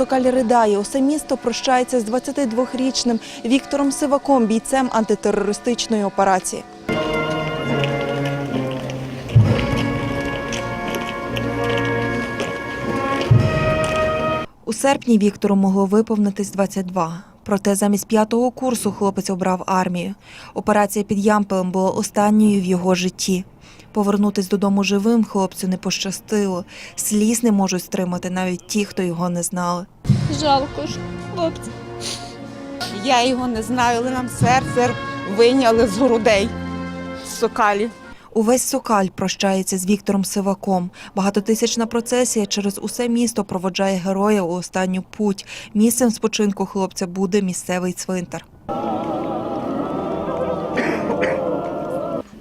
Сокаль ридає. Усе місто прощається з 22-річним Віктором Сиваком, бійцем антитерористичної операції. У серпні Віктору могло виповнитись 22. Проте замість п'ятого курсу хлопець обрав армію. Операція під Ямпелем була останньою в його житті. Повернутись додому живим хлопцю не пощастило. Сліз не можуть стримати навіть ті, хто його не знали. Жалко ж, хлопця. Я його не знаю, але нам серце вийняли з грудей з сокалі. Увесь Сокаль прощається з Віктором Сиваком. Багатотисячна процесія через усе місто проводжає героя у останню путь. Місцем спочинку хлопця буде місцевий цвинтар.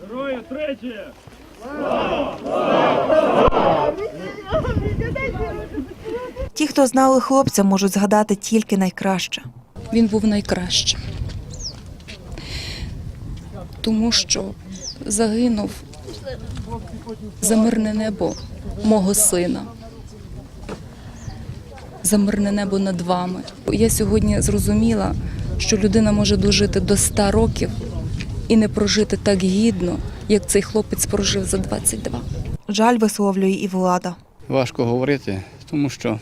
Героїв тричі! Ті, хто знали хлопця, можуть згадати тільки найкраще. Він був найкращим. Тому що загинув за мирне небо мого сина. За мирне небо над вами. Я сьогодні зрозуміла, що людина може дожити до 100 років і не прожити так гідно, як цей хлопець прожив за 22. Жаль висловлює і влада. Важко говорити, тому що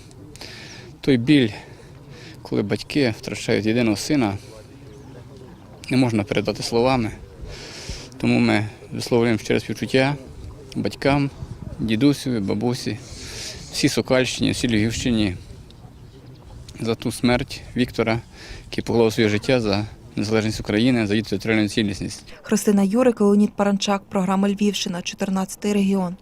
той біль, коли батьки втрачають єдиного сина, не можна передати словами. Тому ми висловлюємо щире співчуття батькам, дідусю, бабусі, всій Сокальщині, всій Львівщині за ту смерть Віктора, який поклав своє життя за незалежність України, за її територіальну цілісність. Христина Юрик, Леонід Паранчак, програма Львівщина, 14 регіон.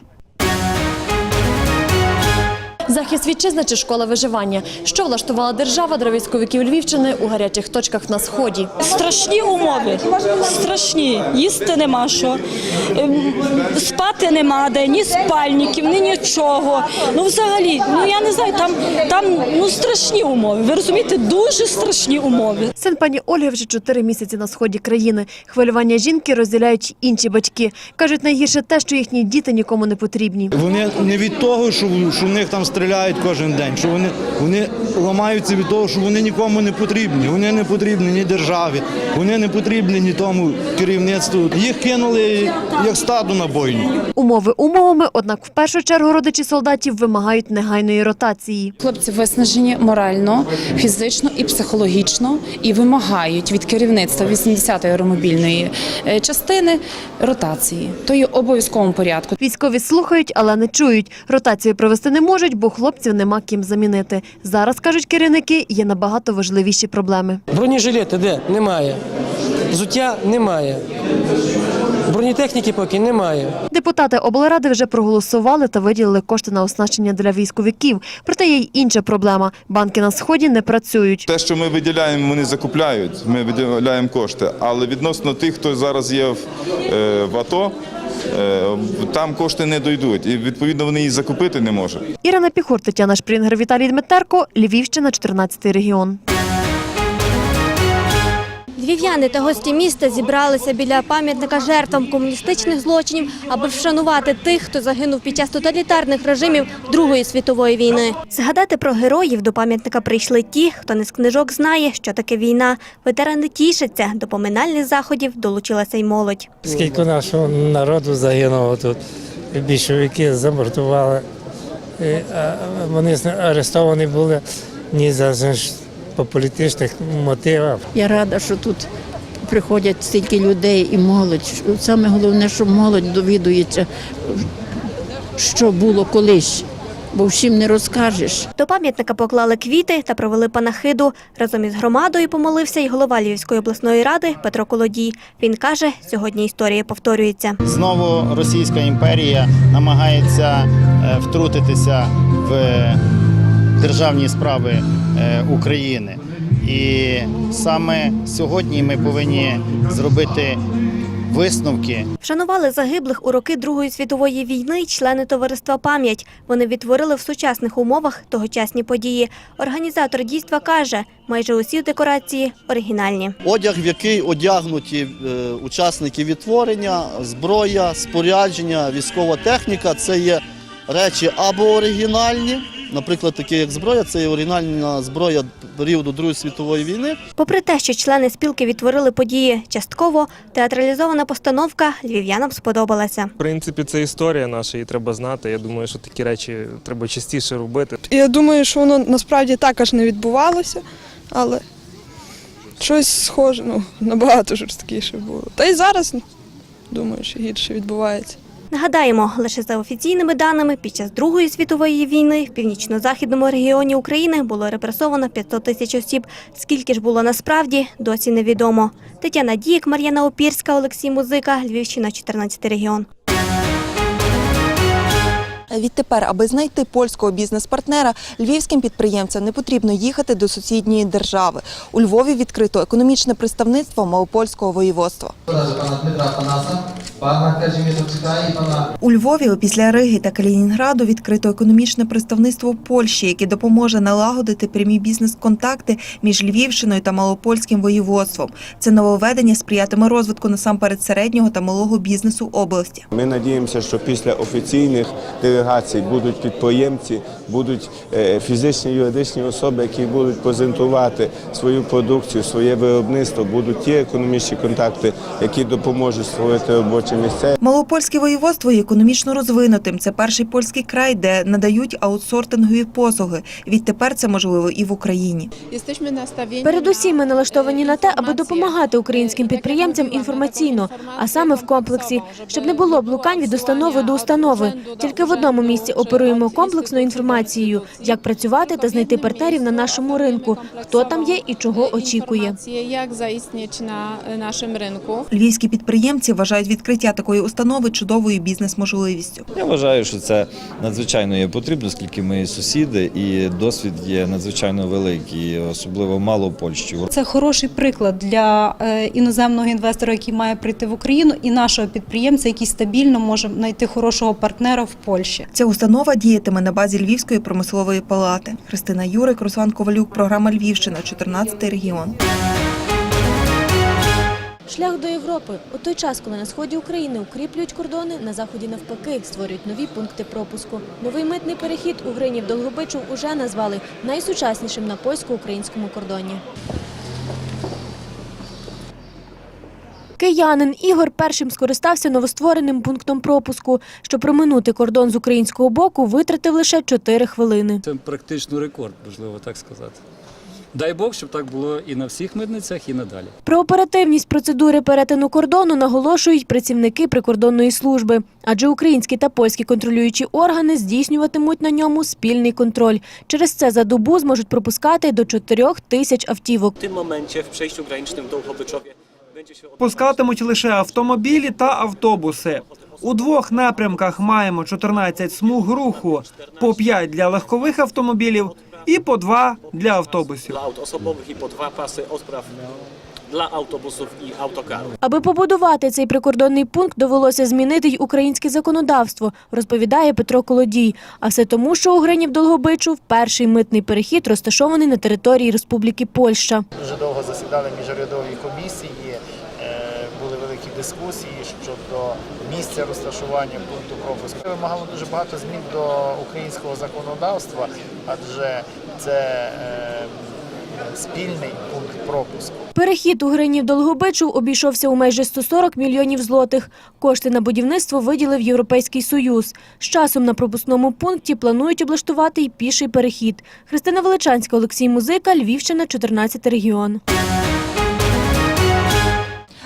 Захист вітчизни чи школа виживання. Що влаштувала держава для військовиків Львівщини у гарячих точках на сході? Страшні умови, страшні. Їсти нема що, ем, спати нема де, ні спальників, ні нічого. Ну взагалі, ну я не знаю, там, там ну страшні умови. Ви розумієте, дуже страшні умови. Син пані Ольги вже чотири місяці на сході країни. Хвилювання жінки розділяють інші батьки. Кажуть, найгірше те, що їхні діти нікому не потрібні. Вони не від того, що, що в них там стріляють кожен день, що вони, вони ламаються від того, що вони нікому не потрібні. Вони не потрібні ні державі, вони не потрібні ні тому керівництву. Їх кинули як стадо на бойню. Умови умовами, однак в першу чергу родичі солдатів вимагають негайної ротації. Хлопці виснажені морально, фізично і психологічно і вимагають від керівництва 80-ї аеромобільної е, частини ротації. То є обов'язковому порядку. Військові слухають, але не чують. Ротацію провести не можуть, бо хлопців нема ким замінити. Зараз, кажуть керівники, є набагато важливіші проблеми. Бронежилети де? Немає. Взуття немає. Бронетехніки поки немає. Депутати облради вже проголосували та виділили кошти на оснащення для військовиків. Проте є й інша проблема. Банки на сході не працюють. Те, що ми виділяємо, вони закупляють. Ми виділяємо кошти. Але відносно тих, хто зараз є в, е, в АТО, е, там кошти не дійдуть. І відповідно вони їх закупити не можуть. Ірина Піхур, Тетяна Шпрінгер, Віталій Дмитерко, Львівщина, 14 регіон. Львів'яни та гості міста зібралися біля пам'ятника жертвам комуністичних злочинів, аби вшанувати тих, хто загинув під час тоталітарних режимів Другої світової війни. Згадати про героїв до пам'ятника прийшли ті, хто не з книжок знає, що таке війна. Ветерани тішаться. До поминальних заходів долучилася й молодь. Скільки нашого народу загинуло тут. Більшовики замортували. Вони арестовані були ні за по політичних мотивах. Я рада, що тут приходять стільки людей і молодь. Саме головне, що молодь довідується, що було колись, бо всім не розкажеш. До пам'ятника поклали квіти та провели панахиду. Разом із громадою помолився й голова Львівської обласної ради Петро Колодій. Він каже, сьогодні історія повторюється. Знову Російська імперія намагається е, втрутитися в державні справи е, України. І саме сьогодні ми повинні зробити висновки Вшанували загиблих у роки Другої світової війни члени товариства Пам'ять. Вони відтворили в сучасних умовах тогочасні події. Організатор дійства каже, майже усі декорації оригінальні. одяг, в який одягнуті е, учасники відтворення, зброя, спорядження, військова техніка це є речі або оригінальні, наприклад, таке як зброя, це є оригінальна зброя періоду Другої світової війни. Попри те, що члени спілки відтворили події частково, театралізована постановка львів'янам сподобалася. В принципі, це історія наша, і треба знати. Я думаю, що такі речі треба частіше робити. Я думаю, що воно насправді так аж не відбувалося, але щось схоже, ну, набагато жорсткіше було. Та й зараз, думаю, що гірше відбувається. Нагадаємо, лише за офіційними даними, під час Другої світової війни в північно-західному регіоні України було репресовано 500 тисяч осіб. Скільки ж було насправді, досі невідомо. Тетяна Дієк, Мар'яна Опірська, Олексій Музика, Львівщина, 14 регіон. Відтепер, аби знайти польського бізнес-партнера, львівським підприємцям не потрібно їхати до сусідньої держави. У Львові відкрито економічне представництво Малопольського воєводства. У Львові після Риги та Калінінграду відкрито економічне представництво Польщі, яке допоможе налагодити прямі бізнес-контакти між Львівщиною та Малопольським воєводством. Це нововведення сприятиме розвитку насамперед середнього та малого бізнесу області. Ми надіємося, що після офіційних делегацій будуть підприємці, будуть е, фізичні юридичні особи, які будуть презентувати свою продукцію, своє виробництво, будуть ті економічні контакти, які допоможуть створити робочі місця. Малопольське воєводство є економічно розвинутим. Це перший польський край, де надають аутсортингові послуги. Відтепер це можливо і в Україні. Передусім ми налаштовані на те, аби допомагати українським підприємцям інформаційно, а саме в комплексі, щоб не було блукань від установи до установи. Тільки в одному місці оперуємо комплексною інформацією, як працювати та знайти партнерів на нашому ринку, хто там є і чого очікує. Як заістніти на нашому ринку. Львівські підприємці вважають відкриття такої установи чудовою бізнес-можливістю. Я вважаю, що це надзвичайно є потрібно, оскільки ми сусіди, і досвід є надзвичайно великий, особливо мало Польщі. Це хороший приклад для е, іноземного інвестора, який має прийти в Україну, і нашого підприємця, який стабільно може знайти хорошого партнера в Польщі. Ця установа діятиме на базі Львівської промислової палати. Христина Юрик, Руслан Ковалюк, програма Львівщина, 14 регіон. Шлях до Європи у той час, коли на сході України укріплюють кордони, на заході навпаки створюють нові пункти пропуску. Новий митний перехід у Гринів Долгобичів уже назвали найсучаснішим на польсько-українському кордоні. Киянин Ігор першим скористався новоствореним пунктом пропуску. Щоб проминути кордон з українського боку, витратив лише 4 хвилини. Це практично рекорд, можливо так сказати. Дай Бог, щоб так було і на всіх митницях, і надалі. Про оперативність процедури перетину кордону наголошують працівники прикордонної служби, адже українські та польські контролюючі органи здійснюватимуть на ньому спільний контроль. Через це за добу зможуть пропускати до 4 тисяч автівок. В тим моменті в Dołchobyczowie będzie się Пускатимуть лише автомобілі та автобуси. У двох напрямках маємо 14 смуг руху, по 5 для легкових автомобілів і по 2 для автобусів. osobowych i po dwa pasy odpraw dla autobusów. Аби побудувати цей прикордонний пункт, довелося змінити й українське законодавство, розповідає Петро Колодій. А все тому, що у Гринів Долгобичу перший митний перехід розташований на території Республіки Польща. Дуже довго засідали міжурядові комісії, дискусії щодо місця розташування пункту пропуску. Вимагало дуже багато змін до українського законодавства, адже це спільний пункт пропуску. Перехід у Гринів Долгобичу обійшовся у майже 140 мільйонів злотих. Кошти на будівництво виділив Європейський Союз. З часом на пропускному пункті планують облаштувати й піший перехід. Христина Величанська, Олексій Музика, Львівщина, 14 регіон.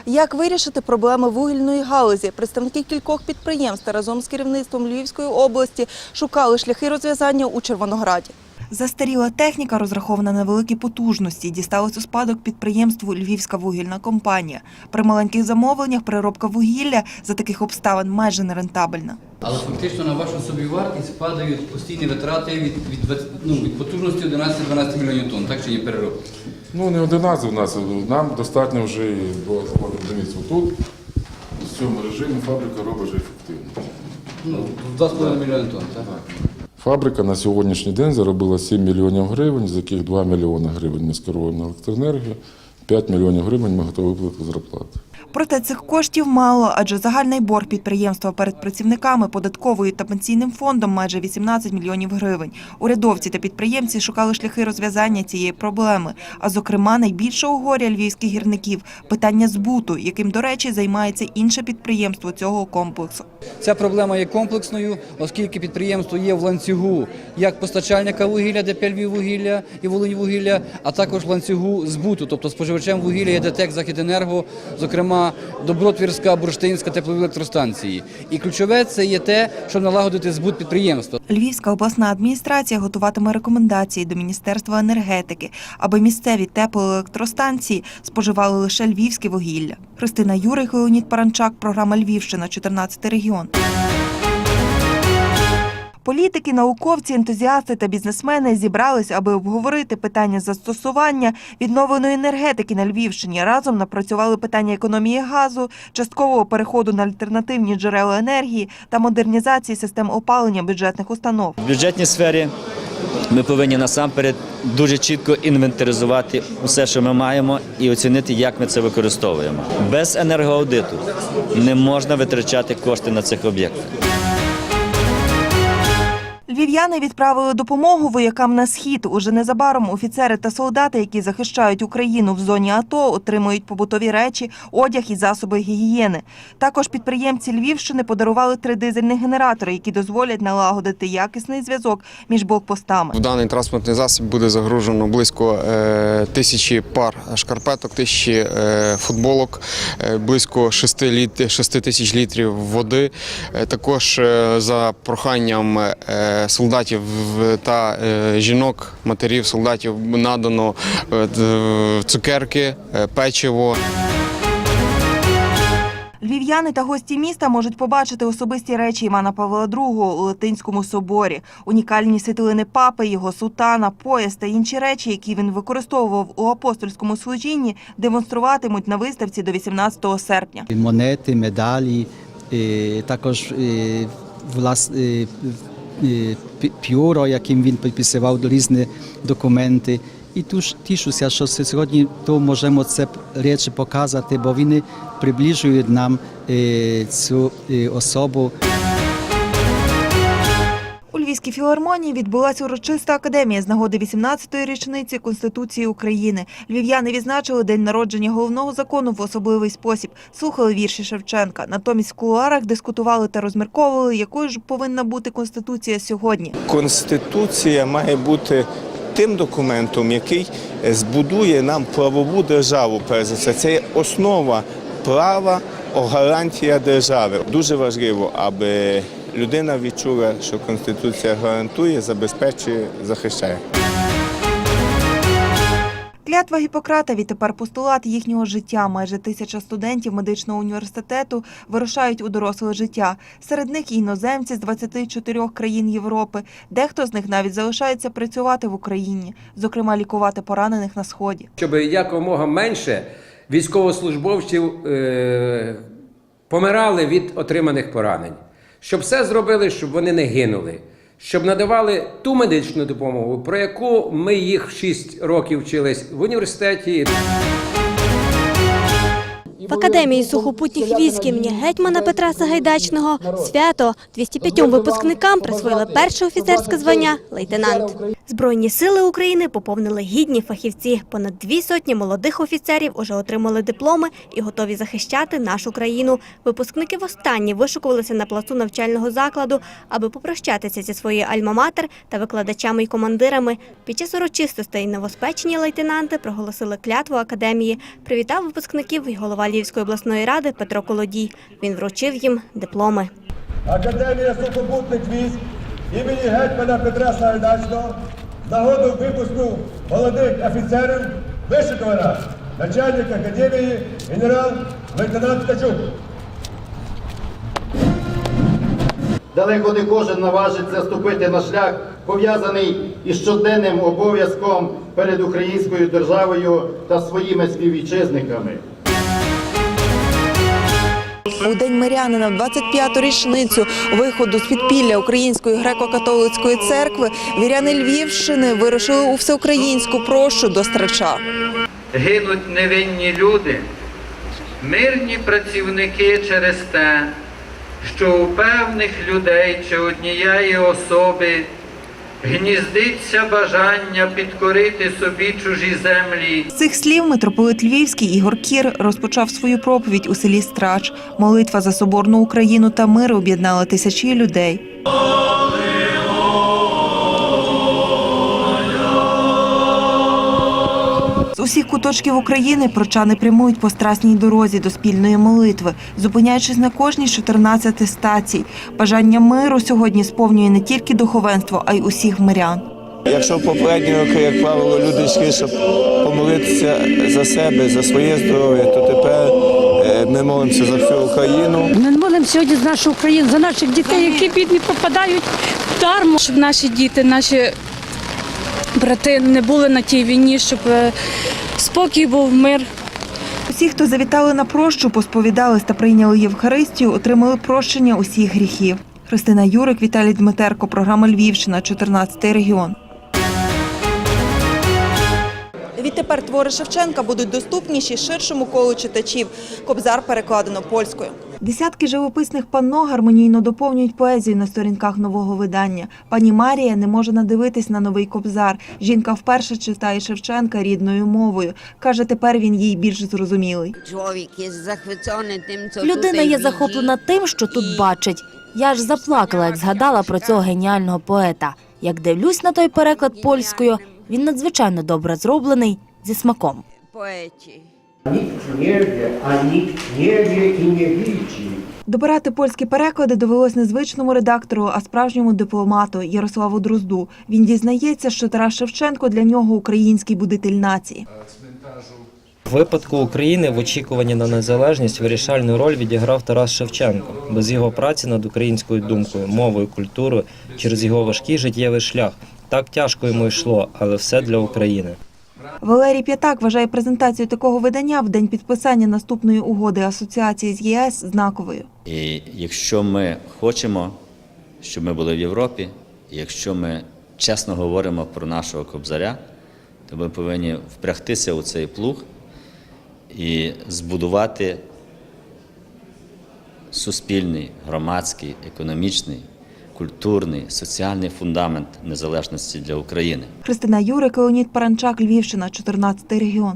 Як вирішити проблеми вугільної галузі? Представники кількох підприємств разом з керівництвом Львівської області шукали шляхи розв'язання у Червонограді. Застаріла техніка, розрахована на великі потужності, дісталась у спадок підприємству Львівська вугільна компанія. При маленьких замовленнях переробка вугілля за таких обставин майже нерентабельна. Але фактично на вашу собівартість падають постійні витрати від, від, ну, від потужності 11-12 мільйонів тонн, так чи ні переробки? Ну, не 11 у нас, нам достатньо вже і до виробництва тут. В цьому режимі фабрика робить вже ефективно. Ну, 2,5 мільйони тонн, так? Фабрика на сьогоднішній день заробила 7 мільйонів гривень, з яких 2 мільйони гривень ми скеруємо на електроенергію, 5 мільйонів гривень ми готові виплатити зарплати. Проте цих коштів мало, адже загальний борг підприємства перед працівниками, податковою та пенсійним фондом майже 18 мільйонів гривень. Урядовці та підприємці шукали шляхи розв'язання цієї проблеми. А зокрема, найбільшого горя львівських гірників питання збуту, яким, до речі, займається інше підприємство цього комплексу. Ця проблема є комплексною, оскільки підприємство є в ланцюгу як постачальника вугілля, де вугілля і вугілля, а також в ланцюгу збуту, тобто споживачем вугілля є ДТЕК Західенерго, зокрема Добротвірська, Бурштинська теплові електростанції. І ключове це є те, щоб налагодити збут підприємства. Львівська обласна адміністрація готуватиме рекомендації до Міністерства енергетики, аби місцеві теплоелектростанції споживали лише львівське вугілля. Христина Юрик, Леонід Паранчак, програма Львівщина, 14 регіон. Політики, науковці, ентузіасти та бізнесмени зібрались, аби обговорити питання застосування відновленої енергетики на Львівщині. Разом напрацювали питання економії газу, часткового переходу на альтернативні джерела енергії та модернізації систем опалення бюджетних установ. В бюджетній сфері ми повинні насамперед дуже чітко інвентаризувати усе, що ми маємо, і оцінити, як ми це використовуємо. Без енергоаудиту не можна витрачати кошти на цих об'єктах. Львів'яни відправили допомогу воякам на схід. Уже незабаром офіцери та солдати, які захищають Україну в зоні АТО, отримують побутові речі, одяг і засоби гігієни. Також підприємці Львівщини подарували три дизельні генератори, які дозволять налагодити якісний зв'язок між блокпостами. В даний транспортний засіб буде загружено близько е, тисячі пар шкарпеток, тисячі е, футболок, е, близько 6, літ, 6 тисяч літрів води. Також за проханням солдатів та е, жінок, матерів солдатів надано е, цукерки, е, печиво. Львів'яни та гості міста можуть побачити особисті речі Івана Павла II у Латинському соборі, унікальні світлини папи, його сутана, пояс та інші речі, які він використовував у апостольському служінні, демонструватимуть на виставці до 18 серпня. монети, медалі, також е, влас, е, е, пі- пюро, яким він підписував різні документи. І туж тішуся, що сьогодні то можемо це речі показати, бо вони приближують нам цю особу. У Львівській філармонії відбулася урочиста академія з нагоди 18-ї річниці Конституції України. Львів'яни відзначили день народження головного закону в особливий спосіб. Слухали вірші Шевченка. Натомість в кулуарах дискутували та розмірковували, якою ж повинна бути конституція сьогодні. Конституція має бути тим документом, який е, збудує нам правову державу. Перш це є основа права, гарантія держави. Дуже важливо, аби людина відчула, що Конституція гарантує, забезпечує, захищає. Клятва Гіппократа відтепер постулат їхнього життя. Майже тисяча студентів медичного університету вирушають у доросле життя. Серед них і іноземці з 24 країн Європи. Дехто з них навіть залишається працювати в Україні, зокрема лікувати поранених на сході. щоб якомога менше військовослужбовців е, помирали від отриманих поранень, щоб все зробили, щоб вони не гинули, щоб надавали ту медичну допомогу, про яку ми їх 6 років вчились в університеті. В академії сухопутніх військ імені гетьмана Петра Сагайдачного свято 205 випускникам присвоїли перше офіцерське звання лейтенант. Збройні сили України поповнили гідні фахівці. Понад дві сотні молодих офіцерів уже отримали дипломи і готові захищати нашу країну. Випускники востаннє вишукувалися на плацу навчального закладу, аби попрощатися зі своєю альма-матер та викладачами й командирами. Під час урочистостей новоспечені лейтенанти проголосили клятву академії. Привітав випускників і голова Львівської обласної ради Петро Колодій. Він вручив їм дипломи. Академія сухопутних військ імені гетьмана Петра Сагайдачного з нагоду випуску молодих офіцерів вишикована начальник академії генерал-лейтенант Ткачук. Далеко не кожен наважиться ступити на шлях, пов'язаний із щоденним обов'язком перед українською державою та своїми співвітчизниками. У день мирянина, в 25-ту річницю виходу з підпілля Української греко-католицької церкви, віряни Львівщини вирушили у всеукраїнську прощу до Страча. Гинуть невинні люди, Мирні працівники через те, що у певних людей чи однієї особи гніздиться бажання підкорити собі чужі землі. З цих слів митрополит Львівський Ігор Кір розпочав свою проповідь у селі Страч. Молитва за соборну Україну та мир об'єднала тисячі людей. Усіх куточків України прочани прямують по страсній дорозі до спільної молитви, зупиняючись на кожній з 14 стацій. Бажання миру сьогодні сповнює не тільки духовенство, а й усіх мирян. Якщо в попередні роки, як правило, люди йшли, щоб помолитися за себе, за своє здоров'я, то тепер е, ми молимося за всю Україну. Ми молимо сьогодні за нашу Україну, за наших дітей, які бідні попадають в дарму, щоб наші діти, наші брати не були на тій війні, щоб е, спокій був, мир. Усі, хто завітали на прощу, посповідались та прийняли Євхаристію, отримали прощення усіх гріхів. Христина Юрик, Віталій Дмитерко, програма Львівщина, 14 регіон. Відтепер твори Шевченка будуть доступніші ширшому колу читачів. Кобзар перекладено польською. Десятки живописних панно гармонійно доповнюють поезію на сторінках нового видання. Пані Марія не може надивитись на новий кобзар. Жінка вперше читає Шевченка рідною мовою. Каже, тепер він їй більш зрозумілий. Людина є захоплена тим, що тут бачить. Я ж заплакала, як згадала про цього геніального поета. Як дивлюсь на той переклад польською, він надзвичайно добре зроблений зі смаком. Добирати польські переклади довелось не звичному редактору, а справжньому дипломату Ярославу Дрозду. Він дізнається, що Тарас Шевченко для нього український будитель нації. В випадку України в очікуванні на незалежність вирішальну роль відіграв Тарас Шевченко. Без його праці над українською думкою, мовою, культурою через його важкий життєвий шлях. Так тяжко йому йшло, але все для України. Валерій П'ятак вважає презентацію такого видання в день підписання наступної угоди асоціації з ЄС знаковою. І якщо ми хочемо, щоб ми були в Європі, і якщо ми чесно говоримо про нашого кобзаря, то ми повинні впрягтися у цей плуг і збудувати суспільний, громадський, економічний, культурний, соціальний фундамент незалежності для України. Христина Юрик, Леонід Паранчак, Львівщина, 14 регіон.